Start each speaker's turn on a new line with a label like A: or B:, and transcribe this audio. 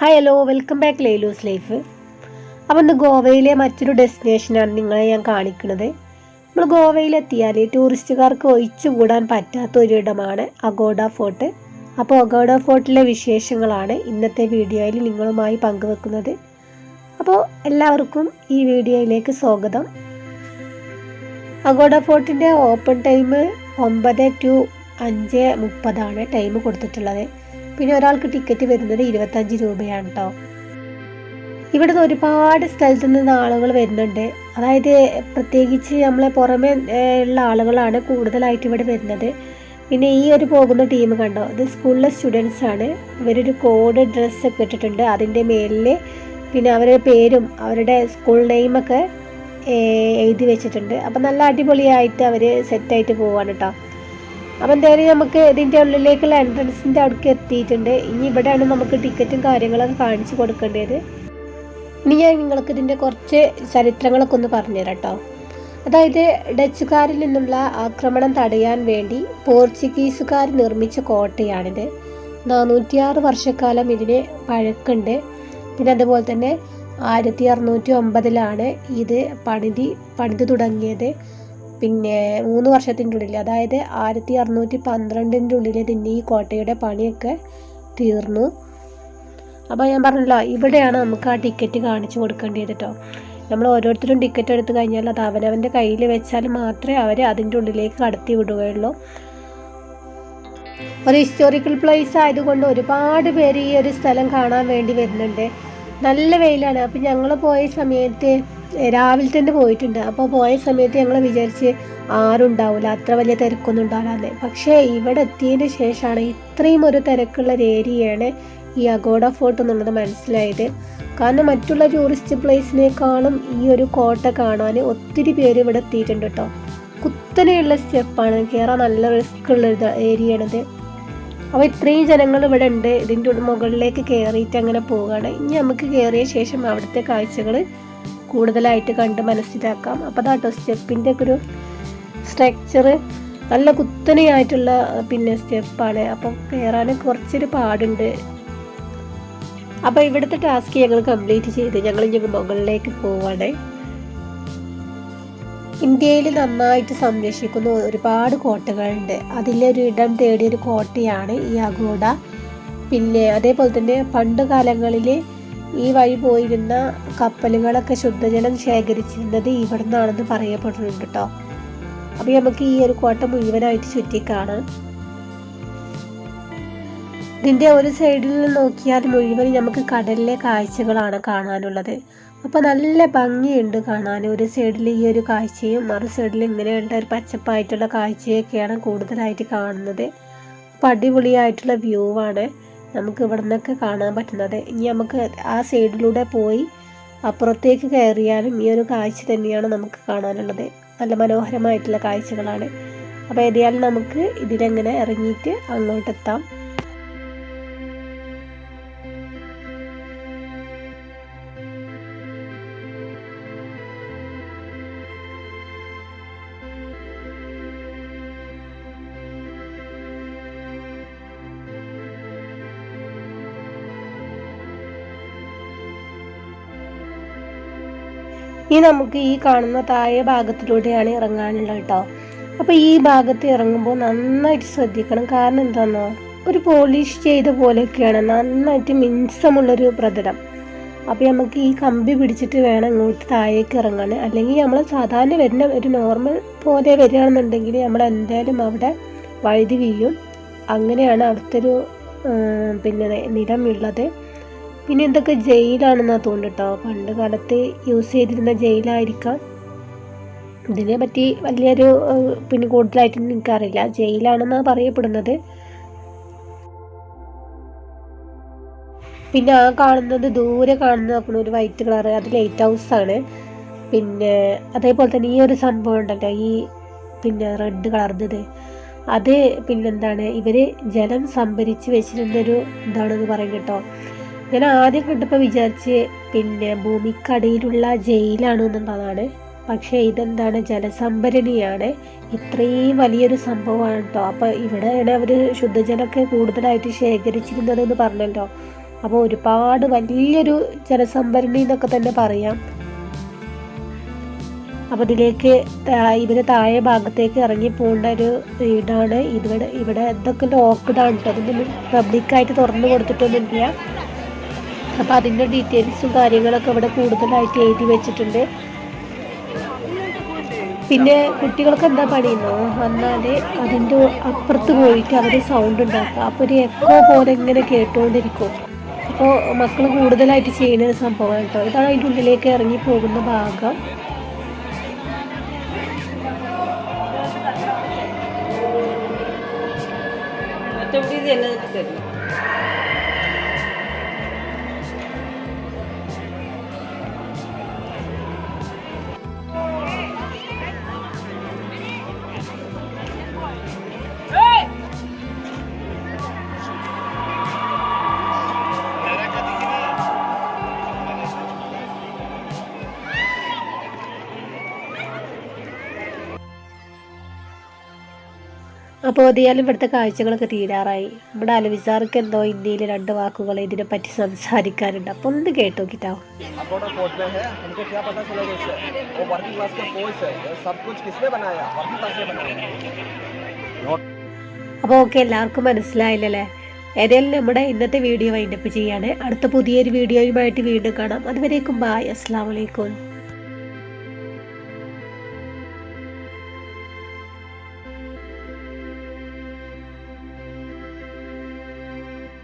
A: Hi hello welcome back ലേലൂസ് life അപ്പോൾ ഇന്ന് ഗോവയിലെ മറ്റൊരു ഡെസ്റ്റിനേഷനാണ് നിങ്ങളെ ഞാൻ കാണിക്കുന്നത്. നമ്മൾ ഗോവയിലെത്തിയാൽ ടൂറിസ്റ്റുകാർക്ക് ഒഴിച്ചുകൂടാൻ പറ്റാത്ത ഒരിടമാണ് അഗോഡ ഫോർട്ട് അപ്പോൾ അഗോഡ ഫോർട്ടിലെ വിശേഷങ്ങളാണ് ഇന്നത്തെ വീഡിയോയിൽ നിങ്ങളുമായി പങ്കുവെക്കുന്നത്. അപ്പോൾ എല്ലാവർക്കും ഈ വീഡിയോയിലേക്ക് സ്വാഗതം. അഗോഡ ഫോർട്ടിന്റെ ഓപ്പൺ ടൈം ഒമ്പത് ടു അഞ്ച് മുപ്പതാണ് ടൈം കൊടുത്തിട്ടുള്ളത്. പിന്നെ ഒരാൾക്ക് ടിക്കറ്റ് വരുന്നത് ഇരുപത്തഞ്ച് രൂപയാണ് കേട്ടോ ഇവിടെ നിന്ന് ഒരുപാട് സ്ഥലത്തു നിന്ന് ആളുകൾ വരുന്നുണ്ട്. അതായത് പ്രത്യേകിച്ച് നമ്മളെ പുറമെ ഉള്ള ആളുകളാണ് കൂടുതലായിട്ട് ഇവിടെ വരുന്നത്. പിന്നെ ഈ ഒരു പോകുന്ന ടീം കണ്ടോ? ഇത് സ്കൂളിലെ സ്റ്റുഡൻസ് ആണ്. ഇവരൊരു കോഡ് ഡ്രസ്സൊക്കെ ഇട്ടിട്ടുണ്ട്. അതിന്റെ മേലിൽ പിന്നെ അവരുടെ പേരും അവരുടെ സ്കൂൾ നെയിമൊക്കെ എഴുതി വെച്ചിട്ടുണ്ട്. അപ്പം നല്ല അടിപൊളിയായിട്ട് അവർ സെറ്റായിട്ട് പോവാണ് കേട്ടോ അപ്പം എന്തായാലും നമുക്ക് ഇതിന്റെ ഉള്ളിലേക്കുള്ള എൻട്രൻസിന്റെ അവിടേക്ക് എത്തിയിട്ടുണ്ട്. ഇനി ഇവിടെയാണ് നമുക്ക് ടിക്കറ്റും കാര്യങ്ങളൊക്കെ കാണിച്ചു കൊടുക്കേണ്ടത്. ഇനി ഞാൻ നിങ്ങൾക്ക് ഇതിന്റെ കുറച്ച് ചരിത്രങ്ങളൊക്കെ ഒന്ന് പറഞ്ഞുതരാം കേട്ടോ അതായത് ഡച്ചുകാരിൽ നിന്നുള്ള ആക്രമണം തടയാൻ വേണ്ടി പോർച്ചുഗീസുകാർ നിർമ്മിച്ച കോട്ടയാണിത്. നാനൂറ്റിയാറ് വർഷക്കാലം ഇതിന് പഴക്കുണ്ട്. പിന്നെ അതുപോലെ തന്നെ ആയിരത്തി അറുന്നൂറ്റി ഒമ്പതിലാണ് ഇത് പണിതി പണിത് തുടങ്ങിയത്. പിന്നെ മൂന്ന് വർഷത്തിന്റെ ഉള്ളിൽ അതായത് ആയിരത്തി അറുന്നൂറ്റി പന്ത്രണ്ടിന്റെ ഉള്ളിൽ ഇതിന്റെ ഈ കോട്ടയുടെ പണിയൊക്കെ തീർന്നു. അപ്പോൾ ഞാൻ പറഞ്ഞല്ലോ ഇവിടെയാണ് നമുക്ക് ആ ടിക്കറ്റ് കാണിച്ചു കൊടുക്കേണ്ടത് കേട്ടോ നമ്മൾ ഓരോരുത്തരും ടിക്കറ്റ് എടുത്തു കഴിഞ്ഞാൽ അത് അവനവന്റെ കയ്യിൽ വെച്ചാൽ മാത്രമേ അവർ അതിന്റെ ഉള്ളിലേക്ക് കടത്തി വിടുകയുള്ളൂ. ഒരു ഹിസ്റ്റോറിക്കൽ പ്ലേസ് ആയതുകൊണ്ട് ഒരുപാട് പേര് ഈ ഒരു സ്ഥലം കാണാൻ വേണ്ടി വരുന്നുണ്ട്. നല്ല വെയിലാണ്. അപ്പോൾ ഞങ്ങൾ പോയ സമയത്ത് രാവിലെ തന്നെ പോയിട്ടുണ്ട്. അപ്പോൾ പോയ സമയത്ത് ഞങ്ങൾ വിചാരിച്ച് ആരും ഉണ്ടാവില്ല അത്ര വലിയ തിരക്കൊന്നും ഉണ്ടാകാതെ പക്ഷേ ഇവിടെ എത്തിയതിന് ശേഷമാണ് ഇത്രയും ഒരു തിരക്കുള്ള ഒരു ഏരിയയാണ് ഈ അഗോഡ ഫോർട്ട് എന്നുള്ളത് മനസ്സിലായത്. കാരണം മറ്റുള്ള ടൂറിസ്റ്റ് പ്ലേസിനേക്കാളും ഈ ഒരു കോട്ട കാണാൻ ഒത്തിരി പേര് ഇവിടെ എത്തിയിട്ടുണ്ട് കേട്ടോ. കുത്തനെയുള്ള സ്റ്റെപ്പാണ്. കയറാൻ നല്ല റിസ്ക് ഉള്ള ഏരിയയാണിത്. അപ്പോൾ ഇത്രയും ജനങ്ങൾ ഇവിടെ ഉണ്ട്. ഇതിന്റെ മുകളിലേക്ക് കയറിയിട്ട് അങ്ങനെ പോവുകയാണ്. ഇനി നമുക്ക് കയറിയ ശേഷം അവിടുത്തെ കാഴ്ചകൾ കൂടുതലായിട്ട് കണ്ട് മനസ്സിലാക്കാം. അപ്പോൾ അതാട്ടോ സ്റ്റെപ്പിന്റെ ഒക്കെ ഒരു സ്ട്രക്ചർ നല്ല കുത്തനെയായിട്ടുള്ള പിന്നെ സ്റ്റെപ്പാണ്. അപ്പം കയറാൻ കുറച്ചൊരു പാടുണ്ട്. അപ്പോൾ ഇവിടുത്തെ ടാസ്ക് ഞങ്ങൾ കംപ്ലീറ്റ് ചെയ്ത് ഞങ്ങൾ ഞങ്ങൾ മുകളിലേക്ക് പോവാണ്. ഇന്ത്യയിൽ നന്നായിട്ട് സംരക്ഷിക്കുന്ന ഒരുപാട് കോട്ടകളുണ്ട്. അതിലൊരു ഇടം തേടിയൊരു കോട്ടയാണ് ഈ അഗോഡ. പിന്നെ അതേപോലെ തന്നെ പണ്ട് കാലങ്ങളിൽ ഈ വഴി പോയിരുന്ന കപ്പലുകളൊക്കെ ശുദ്ധജലം ശേഖരിച്ചിരുന്നത് ഇവിടെ നിന്നാണെന്ന് പറയപ്പെടുന്നുണ്ട് കേട്ടോ അപ്പോൾ നമുക്ക് ഈ ഒരു കോട്ട മുഴുവനായിട്ട് ചുറ്റി കാണാം ഇതിന്റെ ഒരു സൈഡിൽ നിന്ന് നോക്കിയാൽ മുഴുവൻ നമുക്ക് കടലിലെ കാഴ്ചകളാണ് കാണാനുള്ളത്. അപ്പോൾ നല്ല ഭംഗിയുണ്ട് കാണാൻ. ഒരു സൈഡിൽ ഈ ഒരു കാഴ്ചയും മറു സൈഡിൽ ഇങ്ങനെയുള്ള ഒരു പച്ചപ്പായിട്ടുള്ള കാഴ്ചയൊക്കെയാണ് കൂടുതലായിട്ട് കാണുന്നത്. അപ്പോൾ അടിപൊളിയായിട്ടുള്ള വ്യൂ ആണ്. നമുക്ക് ഇവിടെ നിന്നൊക്കെ കാണാൻ പറ്റുന്നത്. ഇനി നമുക്ക് ആ സൈഡിലൂടെ പോയി അപ്പുറത്തേക്ക് കയറിയാലും ഈ ഒരു കാഴ്ച തന്നെയാണ് നമുക്ക് കാണാനുള്ളത്. നല്ല മനോഹരമായിട്ടുള്ള കാഴ്ചകളാണ്. അപ്പോൾ ഏതായാലും നമുക്ക് ഇതിലെങ്ങനെ ഇറങ്ങിയിട്ട് അങ്ങോട്ടെത്താം. ഇനി നമുക്ക് ഈ കാണുന്ന താഴെ ഭാഗത്തിലൂടെയാണ് ഇറങ്ങാനുള്ളത് കേട്ടോ. അപ്പോൾ ഈ ഭാഗത്ത് ഇറങ്ങുമ്പോൾ നന്നായിട്ട് ശ്രദ്ധിക്കണം. കാരണം എന്താണെന്നോ ഒരു പോളിഷ് ചെയ്ത പോലെയൊക്കെയാണ്. നന്നായിട്ട് മിൻസമുള്ളൊരു പ്രതലം. അപ്പോൾ നമുക്ക് ഈ കമ്പി പിടിച്ചിട്ട് വേണം ഇങ്ങോട്ട് താഴേക്ക് ഇറങ്ങാൻ. അല്ലെങ്കിൽ നമ്മൾ സാധാരണ വരുന്ന ഒരു നോർമൽ പോലെ വരികയാണെന്നുണ്ടെങ്കിൽ നമ്മൾ എന്തായാലും അവിടെ വഴുതി വീഴും. അങ്ങനെയാണ് അവിടുത്തെ ഒരു പിന്നെ നിലമുള്ളത് പിന്നെ എന്തൊക്കെ ജയിലാണെന്നാണ് തോന്നുന്നുട്ടോ? പണ്ട് കാലത്ത് യൂസ് ചെയ്തിരുന്ന ജയിലായിരിക്കാം. ഇതിനെ പറ്റി വലിയൊരു പിന്നെ കൂടുതലായിട്ട് എനിക്കറിയില്ല. ജയിലാണെന്നാണ് പറയപ്പെടുന്നത്. പിന്നെ ആ കാണുന്നത് ദൂരെ കാണുന്ന ഒരു വൈറ്റ് കളർ അത് ലൈറ്റ് ഹൗസ് ആണ്. പിന്നെ അതേപോലെ തന്നെ ഈ ഒരു സംഭവം ഉണ്ടല്ലോ. ഈ പിന്നെ റെഡ് കളർന്നത് അത് പിന്നെന്താണ്? ഇവർ ജലം സംഭരിച്ച് വെച്ചിരുന്നൊരു ഇതാണെന്ന് പറയും കേട്ടോ. ഞാൻ ആദ്യം കണ്ടപ്പോൾ വിചാരിച്ച് പിന്നെ ഭൂമിക്കടിയിലുള്ള ജയിലാണ് എന്നുള്ളതാണ്. പക്ഷേ ഇതെന്താണ്? ജലസംഭരണിയാണ്. ഇത്രയും വലിയൊരു സംഭവമാണ് കേട്ടോ അപ്പോൾ ഇവിടെയാണ് അവർ ശുദ്ധജലമൊക്കെ കൂടുതലായിട്ട് ശേഖരിച്ചിരുന്നത് എന്ന് പറഞ്ഞല്ലോ. അപ്പോൾ ഒരുപാട് വലിയൊരു ജലസംഭരണി എന്നൊക്കെ തന്നെ പറയാം. അപ്പോൾ ഇതിലേക്ക് ഇവർ താഴെ ഭാഗത്തേക്ക് ഇറങ്ങി പോകേണ്ട ഒരു വീടാണ് ഇവിടെ ഇവിടെ എന്തൊക്കെ ലോക്ക്ഡാണ് കേട്ടോ അതൊന്നും പബ്ലിക്കായിട്ട് തുറന്നു കൊടുത്തിട്ടൊന്നുമില്ല. അപ്പോൾ അതിന്റെ ഡീറ്റെയിൽസും കാര്യങ്ങളൊക്കെ ഇവിടെ കൂടുതലായിട്ട് എഴുതി വെച്ചിട്ടുണ്ട്. പിന്നെ കുട്ടികൾക്ക് എന്താ പണിയെന്നോ? വന്നാൽ അതിന്റെ അപ്പുറത്ത് പോയിട്ട് അവർ സൗണ്ട് ഉണ്ടാക്കുക. അപ്പോൾ ഒരു എക്കോ പോലെ ഇങ്ങനെ കേട്ടുകൊണ്ടിരിക്കും അപ്പോൾ മക്കൾ കൂടുതലായിട്ട് ചെയ്യുന്ന സംഭവമാണ് കേട്ടോ. ഇതാണ് അതിന്റെ ഉള്ളിലേക്ക് ഇറങ്ങി പോകുന്ന ഭാഗം.
B: തരുന്നു
A: അപ്പോൾ ഏതായാലും ഇവിടുത്തെ കാഴ്ചകളൊക്കെ തീരാറായി. ഇവിടെ അലവിസാർക്ക് എന്തോ ഇന്ത്യയിൽ രണ്ട് വാക്കുകൾ ഇതിനെപ്പറ്റി സംസാരിക്കാനുണ്ട്. അപ്പൊ ഒന്ന് കേട്ടോ കിട്ടോ അപ്പോൾ ഓക്കെ എല്ലാവർക്കും മനസ്സിലായില്ലല്ലേ? ഏതായാലും നമ്മുടെ ഇന്നത്തെ വീഡിയോ വൈൻഡപ്പ് ചെയ്യാണ്. അടുത്ത പുതിയൊരു വീഡിയോയുമായിട്ട് വീണ്ടും കാണാം. അതുവരേക്കും ബായ് അസ്സാം വലൈക്കും